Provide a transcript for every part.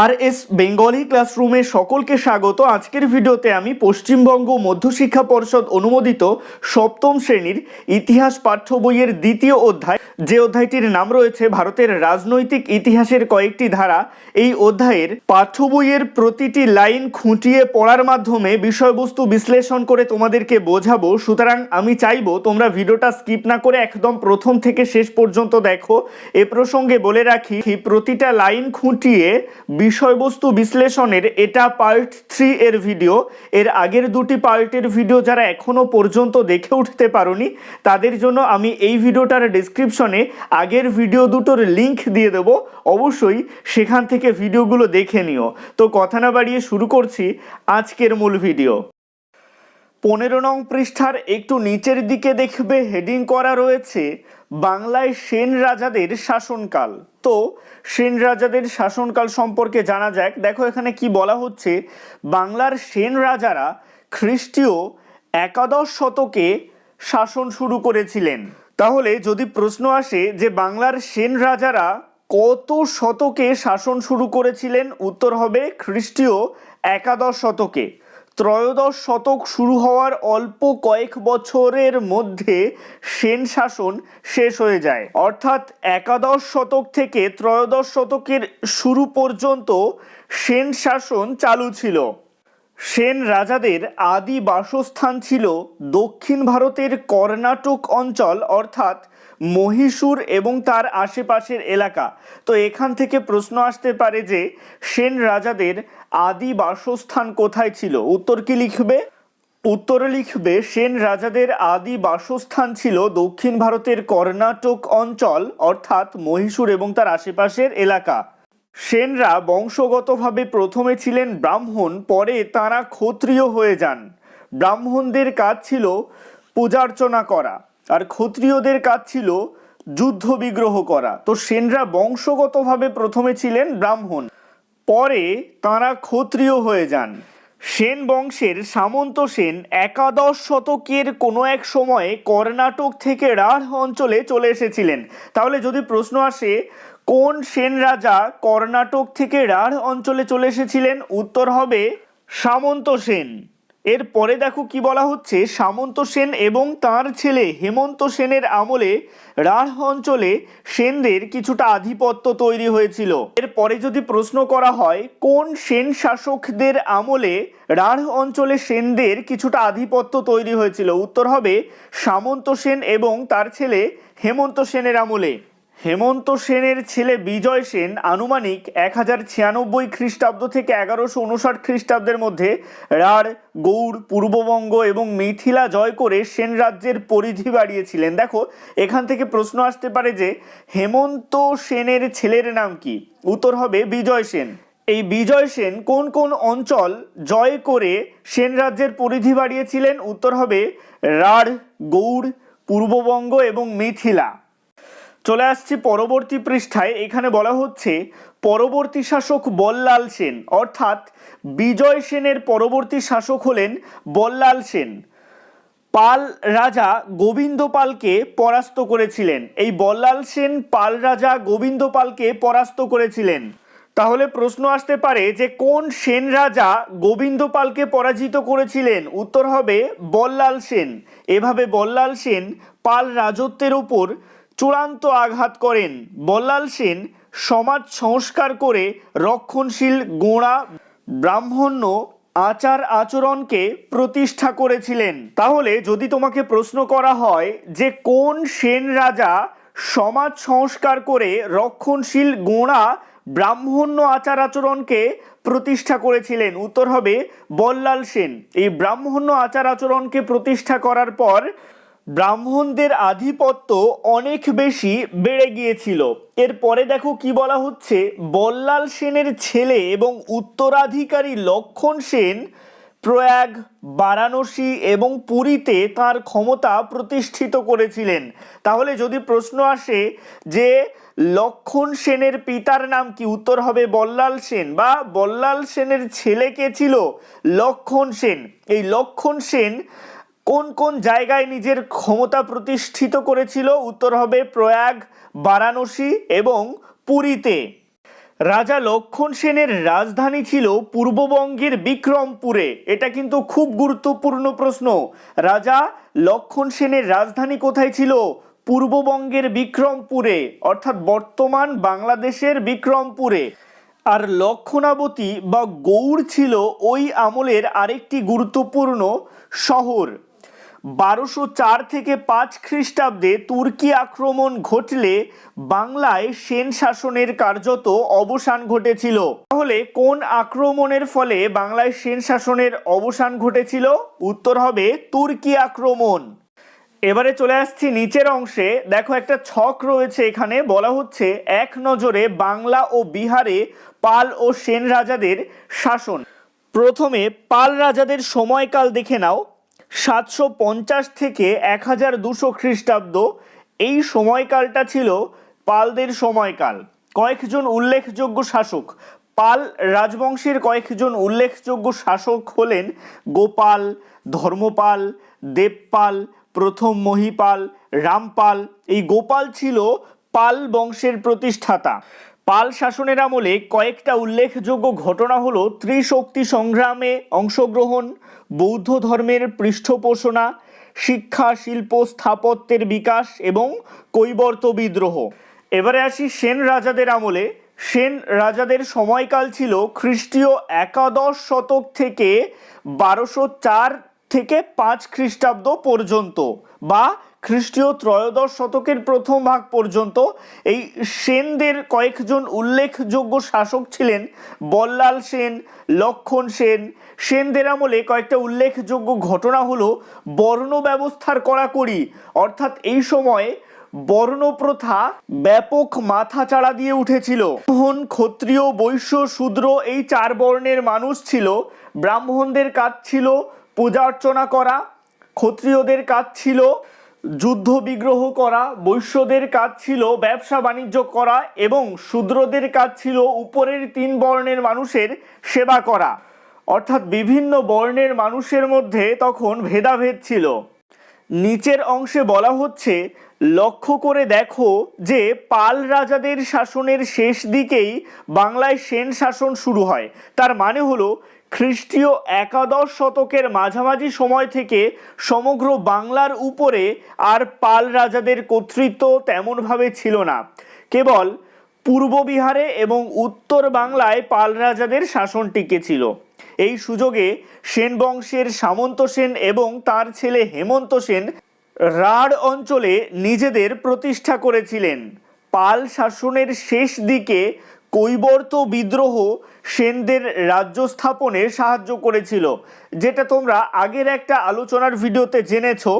আর S Bengali ক্লাসরুমে সকলকে স্বাগত। আজকের ভিডিওতে আমি পশ্চিমবঙ্গ মধ্যশিক্ষা পর্ষদ অনুমোদিত সপ্তম শ্রেণির ইতিহাস পাঠ্য বইয়ের দ্বিতীয় অধ্যায়, যে অধ্যায়টির নাম রয়েছে ভারতের রাজনৈতিক ইতিহাসের কয়েকটি ধারা, এই অধ্যায়ের পাঠ্য বইয়ের প্রতিটি লাইন খুঁটিয়ে পড়ার মাধ্যমে বিষয়বস্তু বিশ্লেষণ করে তোমাদেরকে বোঝাবো। সুতরাং আমি চাইব তোমরা ভিডিওটা স্কিপ না করে একদম প্রথম থেকে শেষ পর্যন্ত দেখো। এ প্রসঙ্গে বলে রাখি, প্রতিটা লাইন খুঁটিয়ে বিষয়বস্তু বিশ্লেষণের এটা পার্ট থ্রি এর ভিডিও এর আগের দুটি পার্টের ভিডিও যারা এখনও পর্যন্ত দেখে উঠতে পারোনি, তাদের জন্য আমি এই ভিডিওটার ডিসক্রিপশনে আগের ভিডিও দুটোর লিংক দিয়ে দেব। অবশ্যই সেখান থেকে ভিডিওগুলো দেখে নিও। তো কথা না বাড়িয়ে শুরু করছি আজকের মূল ভিডিও পনেরো নং পৃষ্ঠার একটু নিচের দিকে দেখবে হেডিং করা রয়েছে বাংলায় সেন রাজাদের শাসনকাল। তো, সেন রাজাদের শাসনকাল সম্পর্কে জানা যাক। দেখো এখানে কি বলা হচ্ছে। বাংলার সেন রাজারা খ্রিস্টীয় একাদশ শতকে শাসন শুরু করেছিলেন। তাহলে যদি প্রশ্ন আসে যে বাংলার সেন রাজারা কত শতকে শাসন শুরু করেছিলেন, উত্তর হবে খ্রিস্টীয় একাদশ শতকে। ত্রয়োদশ শতক শুরু হওয়ার অল্প কয়েক বছরের মধ্যে সেন শাসন শেষ হয়ে যায়। অর্থাৎ একাদশ শতক থেকে ত্রয়োদশ শতকের শুরু পর্যন্ত সেন শাসন চালু ছিল। সেন রাজাদের আদি বাসস্থান ছিল দক্ষিণ ভারতের কর্ণাটক অঞ্চল, অর্থাৎ মহীশূর এবং তার আশেপাশের এলাকা। তো এখান থেকে প্রশ্ন আসতে পারে যে, সেন রাজাদের আদি বাসস্থান কোথায় ছিল? উত্তর কি লিখবে? উত্তরে লিখবে, সেন রাজাদের আদি বাসস্থান ছিল দক্ষিণ ভারতের কর্ণাটক অঞ্চল, অর্থাৎ মহীশূর এবং তার আশেপাশের এলাকা। সেনরা বংশগতভাবে প্রথমে ছিলেন ব্রাহ্মণ, পরে তারা ক্ষত্রিয় হয়ে যান। ব্রাহ্মণদের কাজ ছিল পূজার্চনা করা। আর ক্ষত্রিয়দের কাজ ছিল যুদ্ধ বিগ্রহ করা। তো সেনরা বংশগতভাবে প্রথমে ছিলেন ব্রাহ্মণ, পরে তারা ক্ষত্রিয় হয়ে যান। সেন বংশের সামন্ত সেন একাদশ শতকের কোনো এক সময়ে কর্ণাটক থেকে রাঢ় অঞ্চলে চলে এসেছিলেন। তাহলে যদি প্রশ্ন আসে, কোন সেন রাজা কর্ণাটক থেকে রাঢ় অঞ্চলে চলে এসেছিলেন? উত্তর হবে সামন্ত সেন। এর পরে দেখো কি বলা হচ্ছে, সামন্ত সেন এবং তার ছেলে হেমন্ত সেনের আমলে রাঢ় অঞ্চলে সেনদের কিছুটা আধিপত্য তৈরি হয়েছিল। এরপরে যদি প্রশ্ন করা হয়, কোন সেন শাসকদের আমলে রাঢ় অঞ্চলে সেনদের কিছুটা আধিপত্য তৈরি হয়েছিল? উত্তর হবে, সামন্ত সেন এবং তার ছেলে হেমন্ত সেনের আমলে। হেমন্ত সেনের ছেলে বিজয় সেন আনুমানিক এক হাজার ছিয়ানব্বই খ্রিস্টাব্দ থেকে এগারোশো উনষাট খ্রিস্টাব্দের মধ্যে রাঢ়, গৌড়, পূর্ববঙ্গ এবং মিথিলা জয় করে সেন রাজ্যের পরিধি বাড়িয়েছিলেন। দেখো, এখান থেকে প্রশ্ন আসতে পারে যে হেমন্ত সেনের ছেলের নাম কি? উত্তর হবে বিজয় সেন। এই বিজয় সেন কোন কোন অঞ্চল জয় করে সেন রাজ্যের পরিধি বাড়িয়েছিলেন? উত্তর হবে রাঢ়, গৌড়, পূর্ববঙ্গ এবং মিথিলা। চলে আসছি পরবর্তী পৃষ্ঠায়। এখানে বলা হচ্ছে, পরবর্তী শাসক বল্লাল সেন। অর্থাৎ বিজয় সেনের পরবর্তী শাসক হলেন বল্লাল সেন। পাল রাজা গোবিন্দ পালকে পরাস্ত করেছিলেন। এই বল্লাল সেন পাল রাজা গোবিন্দ পালকে পরাস্ত করেছিলেন। তাহলে প্রশ্ন আসতে পারে যে, কোন সেন রাজা গোবিন্দ পালকে পরাজিত করেছিলেন? উত্তর হবে বল্লাল সেন। এভাবে বল্লাল সেন পাল রাজত্বের উপর চূড়ান্ত আঘাত করেন। বল্লাল সেন সমাজ সংস্কার করে রক্ষণশীল গোঁড়া ব্রাহ্মণ্য আচার আচরণকে প্রতিষ্ঠা করেছিলেন। তাহলে যদি তোমাকে প্রশ্ন করা হয় যে কোন সেন রাজা সমাজ সংস্কার করে রক্ষণশীল গোঁড়া ব্রাহ্মণ্য আচার আচরণকে প্রতিষ্ঠা করেছিলেন? উত্তর হবে বল্লাল সেন। এই ব্রাহ্মণ্য আচার আচরণকে প্রতিষ্ঠা করার পর ব্রাহ্মণদের আধিপত্য অনেক বেশি বেড়ে গিয়েছিল। এরপরে দেখো কি বলা হচ্ছে, বল্লাল সেনের ছেলে এবং উত্তরাধিকারী লক্ষণ সেন প্রয়াগ, বারাণসী এবং পুরীতে তার ক্ষমতা প্রতিষ্ঠিত করেছিলেন। তাহলে যদি প্রশ্ন আসে যে লক্ষণ সেনের পিতার নাম কি, উত্তর হবে বল্লাল সেন বা বল্লাল সেনের ছেলে কে ছিল লক্ষণ সেন? এই লক্ষণ সেন কোন কোন জায়গায় নিজের ক্ষমতা প্রতিষ্ঠিত করেছিল? উত্তর হবে প্রয়াগ, বারাণসী এবং পুরীতে। রাজা লক্ষণ সেনের রাজধানী ছিল পূর্ববঙ্গের বিক্রমপুরে। এটা কিন্তু খুব গুরুত্বপূর্ণ প্রশ্ন। রাজা লক্ষণ সেনের রাজধানী কোথায় ছিল? পূর্ববঙ্গের বিক্রমপুরে, অর্থাৎ বর্তমান বাংলাদেশের বিক্রমপুরে। আর লক্ষণাবতী বা গৌড় ছিল ওই আমলের আরেকটি গুরুত্বপূর্ণ শহর। বারোশো চার থেকে পাঁচ খ্রিস্টাব্দে তুর্কি আক্রমণ ঘটলে বাংলায় সেন শাসনের কার্যত অবসান ঘটেছিল। তাহলে কোন আক্রমণের ফলে বাংলায় সেন শাসনের অবসান ঘটেছিল? উত্তর হবে তুর্কি আক্রমণ। এবারে চলে আসছি নিচের অংশে। দেখো একটা ছক রয়েছে এখানে। বলা হচ্ছে এক নজরে বাংলা ও বিহারে পাল ও সেন রাজাদের শাসন। প্রথমে পাল রাজাদের সময়কাল দেখে নাও। সাতশো পঞ্চাশ থেকে এক হাজার দুশো খ্রিস্টাব্দ, এই সময়কালটা ছিল পালদের সময়কাল। কয়েকজন উল্লেখযোগ্য শাসক। পাল রাজবংশের কয়েকজন উল্লেখযোগ্য শাসক হলেন গোপাল, ধর্মপাল, দেবপাল, প্রথম মহিপাল, রামপাল। এই গোপাল ছিল পাল বংশের প্রতিষ্ঠাতা। পাল শাসনের আমলে কয়েকটা উল্লেখযোগ্য ঘটনা হলো ত্রিশক্তি সংগ্রামে অংশগ্রহণ, বৌদ্ধ ধর্মের পৃষ্ঠপোষণা, শিক্ষা, শিল্প, স্থাপত্যের বিকাশ এবং কৈবর্ত বিদ্রোহ। এবারে আসি সেন রাজাদের আমলে। সেন রাজাদের সময়কাল ছিল খ্রিস্টীয় একাদশ শতক থেকে বারোশো চার থেকে পাঁচ খ্রিস্টাব্দ পর্যন্ত বা খ্রিস্টীয় ত্রয়োদশ শতকের প্রথম ভাগ পর্যন্ত এই সেনদের কয়েকজন উল্লেখযোগ্য শাসক ছিলেন। বল্লাল সেন, লক্ষণ সেন। সেনদের আমলে কয়েকটা উল্লেখযোগ্য ঘটনা হলো, বর্ণ ব্যবস্থার কড়াকড়ি, অর্থাৎ এই সময়ে বর্ণপ্রথা ব্যাপক মাথা চাড়া দিয়ে উঠেছিল। ব্রাহ্মণ, ক্ষত্রিয়, বৈশ্য, শূদ্র এই চার বর্ণের মানুষ ছিল। ব্রাহ্মণদের কাজ ছিল পূজা অর্চনা করা, ক্ষত্রিয়দের কাজ ছিল যুদ্ধ বিগ্রহ করা, বৈশ্যদের কাজ ছিল ব্যবসা বাণিজ্য করা এবং শূদ্রদের কাজ ছিল উপরের তিন বর্ণের মানুষের সেবা করা। অর্থাৎ বিভিন্ন বর্ণের মানুষের মধ্যে তখন ভেদাভেদ ছিল। নিচের অংশে বলা হচ্ছে, লক্ষ্য করে দেখো যে পাল রাজাদের শাসনের শেষ দিকেই বাংলায় সেন শাসন শুরু হয়। তার মানে হলো খ্রিস্টীয় একাদশ শতকের মাঝামাঝি সময় থেকে সমগ্র বাংলার উপরে আর পাল রাজাদের কর্তৃত্ব তেমনভাবে ছিল না। কেবল পূর্ব বিহারে এবং উত্তর বাংলায় পাল রাজাদের শাসন টিকেছিল এই সুযোগে সেন বংশের সামন্ত সেন এবং তার ছেলে হেমন্ত সেন রাঢ় অঞ্চলে নিজেদের প্রতিষ্ঠা করেছিলেন। পাল শাসনের শেষ দিকে কৈবর্ত বিদ্রোহ সেনদের রাজ্য স্থাপনে সাহায্য করেছিল। যেটা তোমরা আগের একটা আলোচনার ভিডিওতে জেনেছো।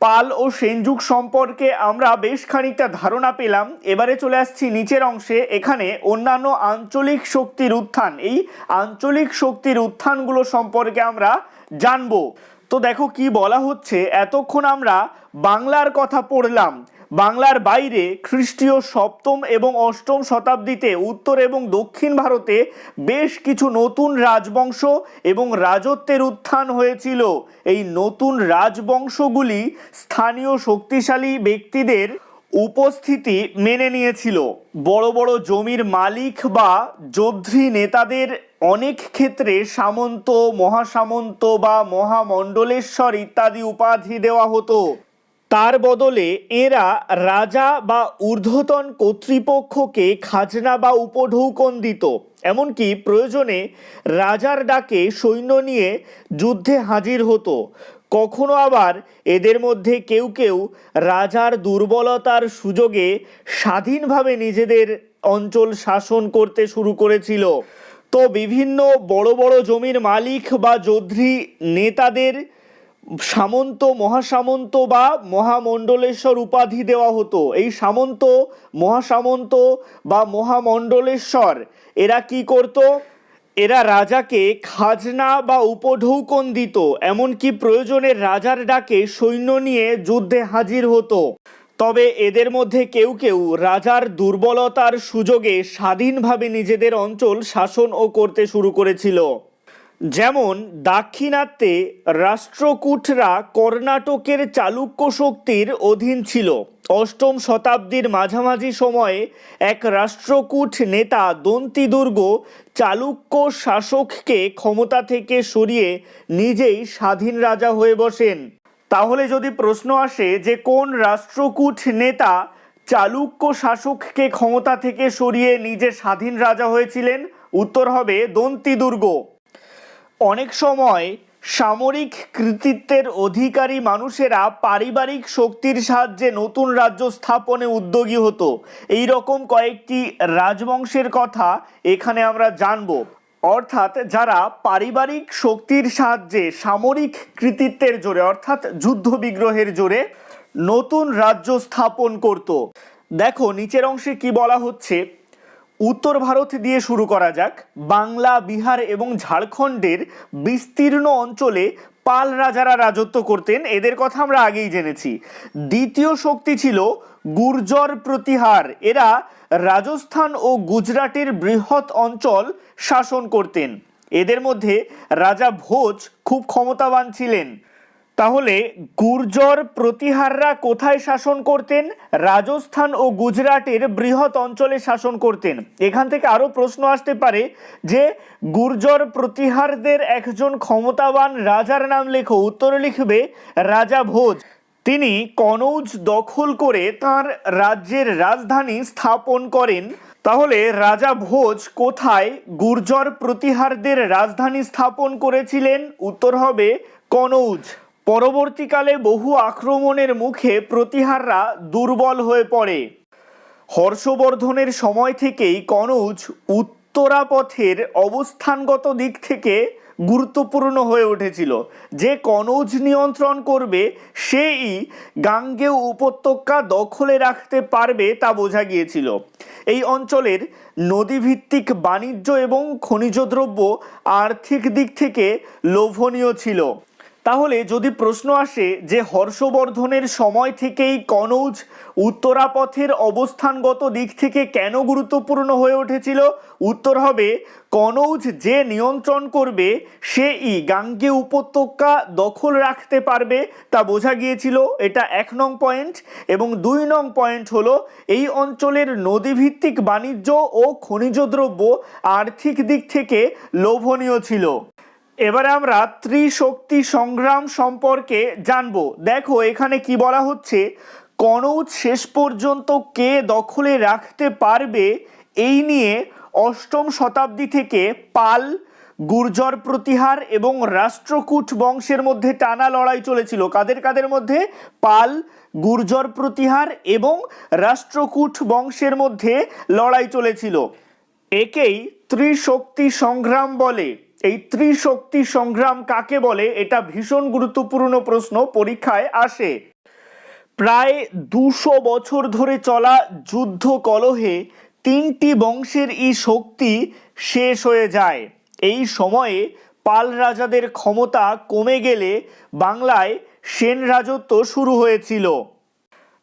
পাল ও সেনযুগ সম্পর্কে আমরা বেশ খানিকটা ধারণা পেলাম। এবারে চলে আসছি নিচের অংশে। এখানে অন্যান্য আঞ্চলিক শক্তির উত্থান। এই আঞ্চলিক শক্তির উত্থানগুলো সম্পর্কে আমরা জানব। তো দেখো কি বলা হচ্ছে। এতক্ষণ আমরা বাংলার কথা পড়লাম। বাংলার বাইরে খ্রিস্টীয় সপ্তম এবং অষ্টম শতাব্দীতে উত্তর এবং দক্ষিণ ভারতে বেশ কিছু নতুন রাজবংশ এবং রাজত্বের উত্থান হয়েছিল। এই নতুন রাজবংশগুলি স্থানীয় শক্তিশালী ব্যক্তিদের উপস্থিতি মেনে নিয়েছিল। বড় বড় জমির মালিক বা যোদ্ধী নেতাদের অনেক ক্ষেত্রে সামন্ত, মহাসামন্ত বা মহামণ্ডলেশ্বর ইত্যাদি উপাধি দেওয়া হতো। তার বদলে এরা রাজা বা ঊর্ধ্বতন কর্তৃপক্ষকে খাজনা বা উপঢৌকন দিত এমনকি প্রয়োজনে রাজার ডাকে সৈন্য নিয়ে যুদ্ধে হাজির হতো। কখনো আবার এদের মধ্যে কেউ কেউ রাজার দুর্বলতার সুযোগে স্বাধীনভাবে নিজেদের অঞ্চল শাসন করতে শুরু করেছিল। তো বিভিন্ন বড় বড় জমির মালিক বা যোদ্ধী নেতাদের সামন্ত, মহাসামন্ত বা মহামণ্ডলেশ্বর উপাধি দেওয়া হতো। এই সামন্ত, মহাসামন্ত বা মহামণ্ডলেশ্বর, এরা কি করত? এরা রাজাকে খাজনা বা উপঢৌকন দিত। এমনকি প্রয়োজনে রাজার ডাকে সৈন্য নিয়ে যুদ্ধে হাজির হতো। তবে এদের মধ্যে কেউ কেউ রাজার দুর্বলতার সুযোগে স্বাধীনভাবে নিজেদের অঞ্চল শাসন ও করতে শুরু করেছিল। যেমন দাক্ষিণাত্যে রাষ্ট্রকূটরা কর্ণাটকের চালুক্য শক্তির অধীন ছিল। অষ্টম শতাব্দীর মাঝামাঝি সময়ে এক রাষ্ট্রকূট নেতা দন্তিদুর্গ চালুক্য শাসককে ক্ষমতা থেকে সরিয়ে নিজেই স্বাধীন রাজা হয়ে বসেন। তাহলে যদি প্রশ্ন আসে যে কোন রাষ্ট্রকূট নেতা চালুক্য শাসককে ক্ষমতা থেকে সরিয়ে নিজে স্বাধীন রাজা হয়েছিলেন, উত্তর হবে দন্তি দুর্গ অনেক সময় সামরিক কৃতিত্বের অধিকারী মানুষেরা পারিবারিক শক্তির সাহায্যে নতুন রাজ্য স্থাপনে উদ্যোগী হতো। এই রকম কয়েকটি রাজবংশের কথা এখানে আমরা জানব। অর্থাৎ যারা পারিবারিক শক্তির সাহায্যে সামরিক কৃতিত্বের জোরে, অর্থাৎ যুদ্ধ বিগ্রহের জোরে নতুন রাজ্য স্থাপন করত। দেখো, নিচের অংশে কি বলা হচ্ছে? উত্তর ভারত দিয়ে শুরু করা যাক। বাংলা, বিহার এবং ঝাড়খণ্ডের বিস্তীর্ণ অঞ্চলে পাল রাজারা রাজত্ব করতেন। এদের কথা আমরা আগেই জেনেছি। দ্বিতীয় শক্তি ছিল গুর্জর প্রতিহার। এরা রাজস্থান ও গুজরাটের বৃহৎ অঞ্চল শাসন করতেন। এদের মধ্যে রাজা ভোজ খুব ক্ষমতাবান ছিলেন। তাহলে গুর্জর প্রতিহাররা কোথায় শাসন করতেন? রাজস্থান ও গুজরাটের বৃহৎ অঞ্চলে শাসন করতেন। এখান থেকে আরও প্রশ্ন আসতে পারে যে, গুর্জর প্রতিহারদের একজন ক্ষমতাবান রাজার নাম লেখো, উত্তরে লিখবে রাজা ভোজ। তিনি কনৌজ দখল করে তার রাজ্যের রাজধানী স্থাপন করেন। তাহলে রাজা ভোজ কোথায় গুর্জর প্রতিহারদের রাজধানী স্থাপন করেছিলেন? উত্তর হবে কনৌজ। পরবর্তীকালে বহু আক্রমণের মুখে প্রতিহাররা দুর্বল হয়ে পড়ে। হর্ষবর্ধনের সময় থেকেই কনৌজ উত্তরাপথের অবস্থানগত দিক থেকে গুরুত্বপূর্ণ হয়ে উঠেছিল। যে কনৌজ নিয়ন্ত্রণ করবে, সেই গাঙ্গেয় উপত্যকা দখলে রাখতে পারবে তা বোঝা গিয়েছিল। এই অঞ্চলের নদীভিত্তিক বাণিজ্য এবং খনিজ দ্রব্য আর্থিক দিক থেকে লোভনীয় ছিল। তাহলে যদি প্রশ্ন আসে যে হর্ষবর্ধনের সময় থেকেই কনৌজ উত্তরাপথের অবস্থানগত দিক থেকে কেন গুরুত্বপূর্ণ হয়ে উঠেছিল? উত্তর হবে, কনৌজ যে নিয়ন্ত্রণ করবে, সেই গাঙ্গে উপত্যকা দখল রাখতে পারবে তা বোঝা গিয়েছিল। এটা এক নং পয়েন্ট এবং দুই নং পয়েন্ট হলো, এই অঞ্চলের নদীভিত্তিক বাণিজ্য ও খনিজ দ্রব্য আর্থিক দিক থেকে লোভনীয় ছিল। এবারে আমরা ত্রিশক্তি সংগ্রাম সম্পর্কে জানব। দেখো, এখানে কি বলা হচ্ছে, কনৌজ শেষ পর্যন্ত কে দখলে রাখতে পারবে এই নিয়ে অষ্টম শতাব্দী থেকে পাল, গুর্জর প্রতিহার এবং রাষ্ট্রকূট বংশের মধ্যে টানা লড়াই চলেছিল। কাদের কাদের মধ্যে? পাল, গুর্জর প্রতিহার এবং রাষ্ট্রকূট বংশের মধ্যে লড়াই চলেছিল। একেই ত্রিশক্তি সংগ্রাম বলে। এই ত্রিশক্তি সংগ্রাম কাকে বলে? এটা ভীষণ গুরুত্বপূর্ণ প্রশ্ন, পরীক্ষায় আসে। প্রায় দুশো বছর ধরে চলা যুদ্ধ কলহে তিনটি বংশের এই শক্তি শেষ হয়ে যায়। এই সময়ে পাল রাজাদের ক্ষমতা কমে গেলে বাংলায় সেন রাজত্ব শুরু হয়েছিল।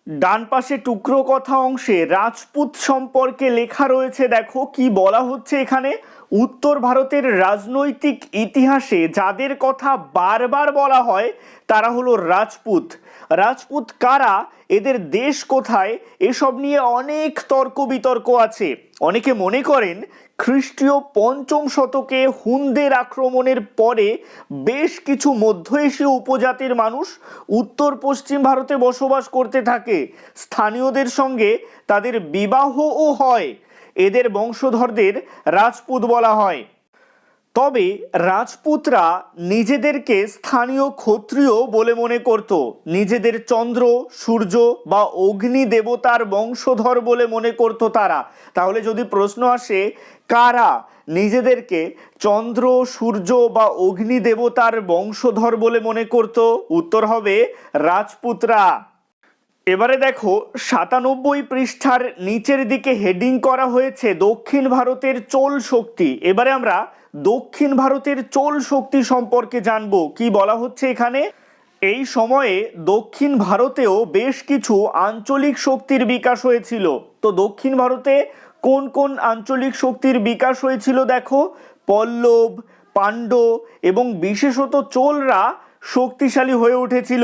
ডান পাশে টুকরো কথা অংশে রাজপুত সম্পর্কে লেখা রয়েছে, দেখো কি বলা হচ্ছে এখানে। উত্তর ভারতের রাজনৈতিক ইতিহাসে যাদের কথা বারবার বলা হয়, তারা হলো রাজপুত। রাজপুত কারা? এদের দেশ কোথায়? এসব নিয়ে অনেক তর্ক বিতর্ক আছে। অনেকে মনে করেন খ্রিস্টীয় পঞ্চম শতকে হুনদের আক্রমণের পরে বেশ কিছু মধ্য এশীয় উপজাতির মানুষ উত্তর পশ্চিম ভারতে বসবাস করতে থাকে। স্থানীয়দের সঙ্গে তাদের বিবাহও হয়। এদের বংশধরদের রাজপুত বলা হয়। তবে রাজপুতরা নিজেদেরকে স্থানীয় ক্ষত্রিয় বলে মনে করত। নিজেদের চন্দ্র, সূর্য বা অগ্নি দেবতার বংশধর বলে মনে করত তারা। তাহলে যদি প্রশ্ন আসে, কারা নিজেদেরকে চন্দ্র, সূর্য বা অগ্নি দেবতার বংশধর বলে মনে করত? উত্তর হবে রাজপুতরা। এবারে দেখো, সাতানব্বই পৃষ্ঠার নিচের দিকে হেডিং করা হয়েছে দক্ষিণ ভারতের চোল শক্তি। এবারে আমরা দক্ষিণ ভারতের চোল শক্তি সম্পর্কে জানব। কি বলা হচ্ছে এখানে? এই সময়ে দক্ষিণ ভারতেও বেশ কিছু আঞ্চলিক শক্তির বিকাশ হয়েছিল। তো দক্ষিণ ভারতে কোন কোন আঞ্চলিক শক্তির বিকাশ হয়েছিল দেখো? পল্লব পাণ্ড এবং বিশেষত চোলরা শক্তিশালী হয়ে উঠেছিল।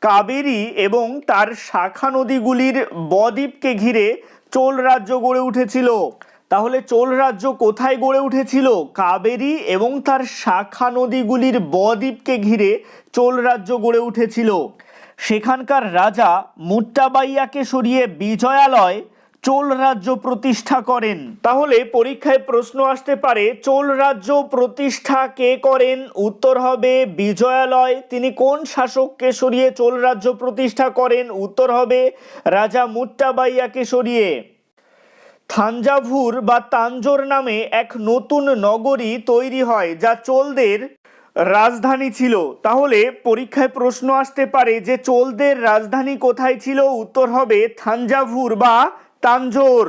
কাবেরী এবং তার শাখা নদীগুলির বদ্বীপকে ঘিরে চোল রাজ্য গড়ে উঠেছিল। তাহলে চোল রাজ্য কোথায় গড়ে উঠেছিল? কাবেরী এবং তার শাখা নদীগুলির বদ্বীপকে ঘিরে চোল রাজ্য গড়ে উঠেছিল। সেখানকার রাজা মুট্টাবাইয়াকে সরিয়ে বিজয়ালয় চোল রাজ্য প্রতিষ্ঠা করেন। তাহলে পরীক্ষায় প্রশ্ন আসতে পারে, চোল রাজ্য প্রতিষ্ঠা কে করেন? উত্তর হবে বিজয়ালয়। তিনি কোন শাসককে সরিয়ে চোল রাজ্য প্রতিষ্ঠা করেন? উত্তর হবে রাজা মুট্টাবাইয়াকে সরিয়ে। থাঞ্জাভুর বা তাঞ্জোর নামে এক নতুন নগরী তৈরি হয়, যা চোলদের রাজধানী ছিল। তাহলে পরীক্ষায় প্রশ্ন আসতে পারে যে চোলদের রাজধানী কোথায় ছিল? উত্তর হবে থাঞ্জাভুর বা তাঞ্জোর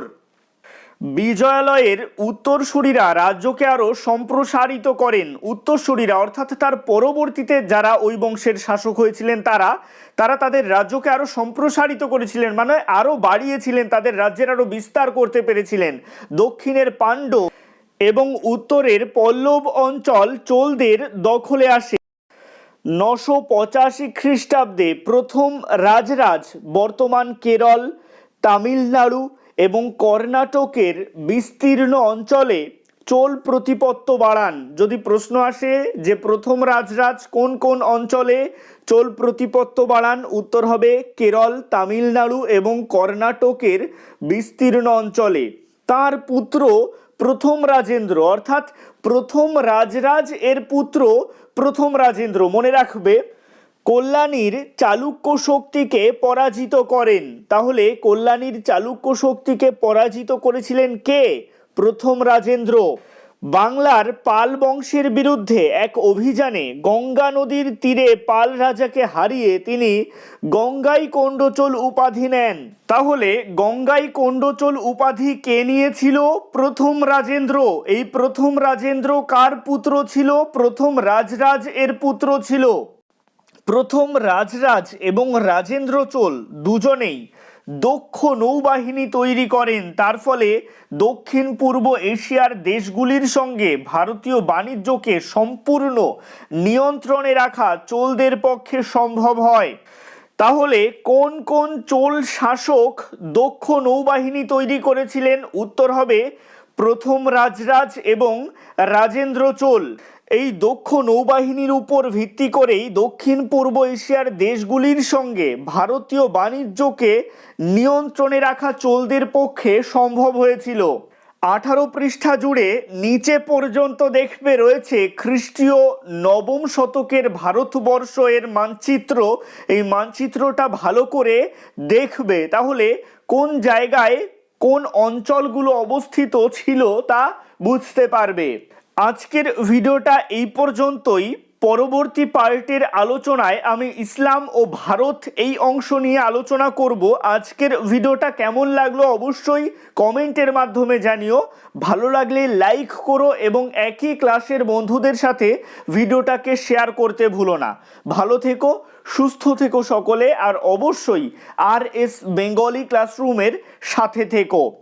বিজয়ালয়ের উত্তরসূরিরা রাজ্যকে আরও সম্প্রসারিত করেন। উত্তরসূরিরা, অর্থাৎ তার পরবর্তীতে যারা ওই বংশের শাসক হয়েছিলেন তারা তারা তাদের রাজ্যকে আরও সম্প্রসারিত করেছিলেন মানে আরও বাড়িয়েছিলেন, তাদের রাজ্যের আরও বিস্তার করতে পেরেছিলেন। দক্ষিণের পাণ্ড এবং উত্তরের পল্লব অঞ্চল চোলদের দখলে আসে। নশো পঁচাশি খ্রিস্টাব্দে প্রথম রাজরাজ, বর্তমান কেরল তামিলনাড়ু এবং কর্ণাটকের বিস্তীর্ণ অঞ্চলে চোল প্রতিপত্ত বাড়ান। যদি প্রশ্ন আসে যে প্রথম রাজরাজ কোন কোন অঞ্চলে চোল প্রতিপত্ত বাড়ান, উত্তর হবে কেরল, তামিলনাড়ু এবং কর্ণাটকের বিস্তীর্ণ অঞ্চলে। তার পুত্র প্রথম রাজেন্দ্র, অর্থাৎ প্রথম রাজরাজ এর পুত্র প্রথম রাজেন্দ্র। মনে রাখবে কল্যাণীর চালুক্য শক্তিকে পরাজিত করেন। তাহলে কল্যাণীর চালুক্য শক্তিকে পরাজিত করেছিলেন কে? প্রথম রাজেন্দ্র। বাংলার পাল বংশের বিরুদ্ধে এক অভিযানে গঙ্গা নদীর তীরে পাল রাজাকে হারিয়ে তিনি গঙ্গাই কোণ্ডচোল উপাধি নেন। তাহলে গঙ্গাই কোণ্ডচোল উপাধি কে নিয়েছিল? প্রথম রাজেন্দ্র। এই প্রথম রাজেন্দ্র কার পুত্র ছিল? প্রথম রাজরাজ এর পুত্র ছিল। প্রথম রাজরাজ এবং রাজেন্দ্র চোল দুজনেই দক্ষ নৌবাহিনী তৈরি করেন। তার ফলে দক্ষিণ পূর্ব এশিয়ার দেশগুলির সঙ্গে ভারতীয় বাণিজ্যকে সম্পূর্ণ নিয়ন্ত্রণে রাখা চোলদের পক্ষে সম্ভব হয়। তাহলে কোন কোন চোল শাসক দক্ষ নৌবাহিনী তৈরি করেছিলেন? উত্তর হবে প্রথম রাজরাজ এবং রাজেন্দ্র চোল। এই দক্ষ নৌবাহিনীর উপর ভিত্তি করেই দক্ষিণ পূর্ব এশিয়ার দেশগুলির সঙ্গে ভারতীয় বাণিজ্যকে নিয়ন্ত্রণে রাখা চলদের পক্ষে সম্ভব হয়েছিল। আঠারো পৃষ্ঠা জুড়ে নিচে পর্যন্ত দেখবে রয়েছে খ্রিস্টীয় নবম শতকের ভারতবর্ষ এর মানচিত্র। এই মানচিত্রটা ভালো করে দেখবে তাহলে কোন জায়গায় কোন অঞ্চলগুলো অবস্থিত ছিল তা বুঝতে পারবে। আজকের ভিডিওটা এই পর্যন্তই। পরবর্তী পার্টের আলোচনায় আমি ইসলাম ও ভারত এই অংশ নিয়ে আলোচনা করব। আজকের ভিডিওটা কেমন লাগল অবশ্যই কমেন্টের মাধ্যমে জানিও। ভালো লাগলে লাইক করো এবং একই ক্লাসের বন্ধুদের সাথে ভিডিওটাকে শেয়ার করতে ভুলো না। ভালো থেকো, সুস্থ থেকো সকলে, আর অবশ্যই আর এস বেঙ্গলি ক্লাসরুমের সাথে থেকো।